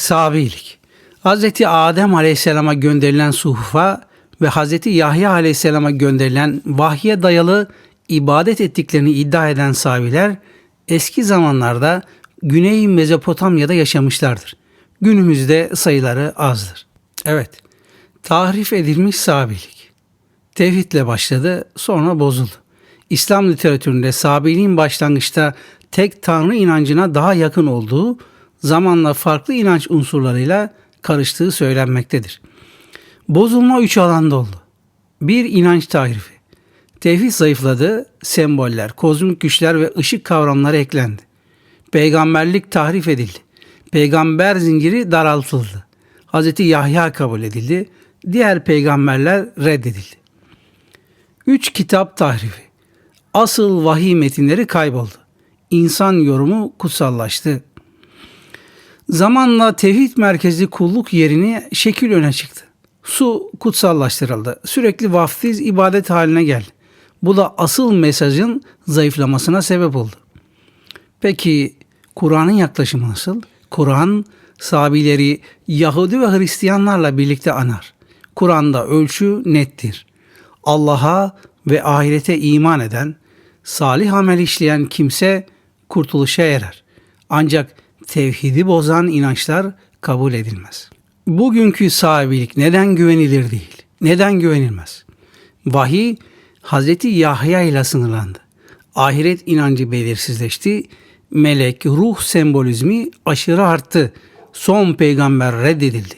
Sabilik. Hz. Adem Aleyhisselam'a gönderilen suhufa ve Hz. Yahya Aleyhisselam'a gönderilen vahye dayalı ibadet ettiklerini iddia eden Sabiler eski zamanlarda Güney Mezopotamya'da yaşamışlardır. Günümüzde sayıları azdır. Evet, tahrif edilmiş Sabilik. Tevhidle başladı, sonra bozuldu. İslam literatüründe Sabiliğin başlangıçta tek tanrı inancına daha yakın olduğu, zamanla farklı inanç unsurlarıyla karıştığı söylenmektedir. Bozulma üç alanda oldu. Bir inanç tahrifi. Tevhid zayıfladı, semboller, kozmik güçler ve ışık kavramları eklendi. Peygamberlik tahrif edildi. Peygamber zinciri daraltıldı. Hz. Yahya kabul edildi. Diğer peygamberler reddedildi. Üç kitap tahrifi. Asıl vahiy metinleri kayboldu. İnsan yorumu kutsallaştı. Zamanla tevhid merkezli kulluk yerini şekil öne çıktı. Su kutsallaştırıldı. Sürekli vaftiz ibadet haline geldi. Bu da asıl mesajın zayıflamasına sebep oldu. Peki Kur'an'ın yaklaşımı nasıl? Kur'an sabileri Yahudi ve Hristiyanlarla birlikte anar. Kur'an'da ölçü nettir. Allah'a ve ahirete iman eden, salih amel işleyen kimse kurtuluşa erer. Ancak tevhidi bozan inançlar kabul edilmez. Bugünkü sahibilik neden güvenilir değil? Neden güvenilmez? Vahiy Hazreti Yahya ile sınırlandı. Ahiret inancı belirsizleşti. Melek, ruh sembolizmi aşırı arttı. Son peygamber reddedildi.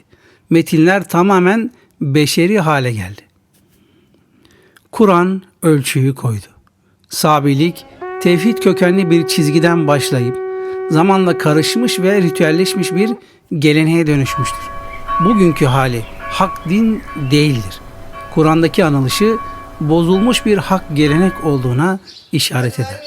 Metinler tamamen beşeri hale geldi. Kur'an ölçüyü koydu. Sabilik, tevhid kökenli bir çizgiden başlayıp zamanla karışmış ve ritüelleşmiş bir geleneğe dönüşmüştür. Bugünkü hali hak din değildir. Kur'an'daki anılışı bozulmuş bir hak gelenek olduğuna işaret eder.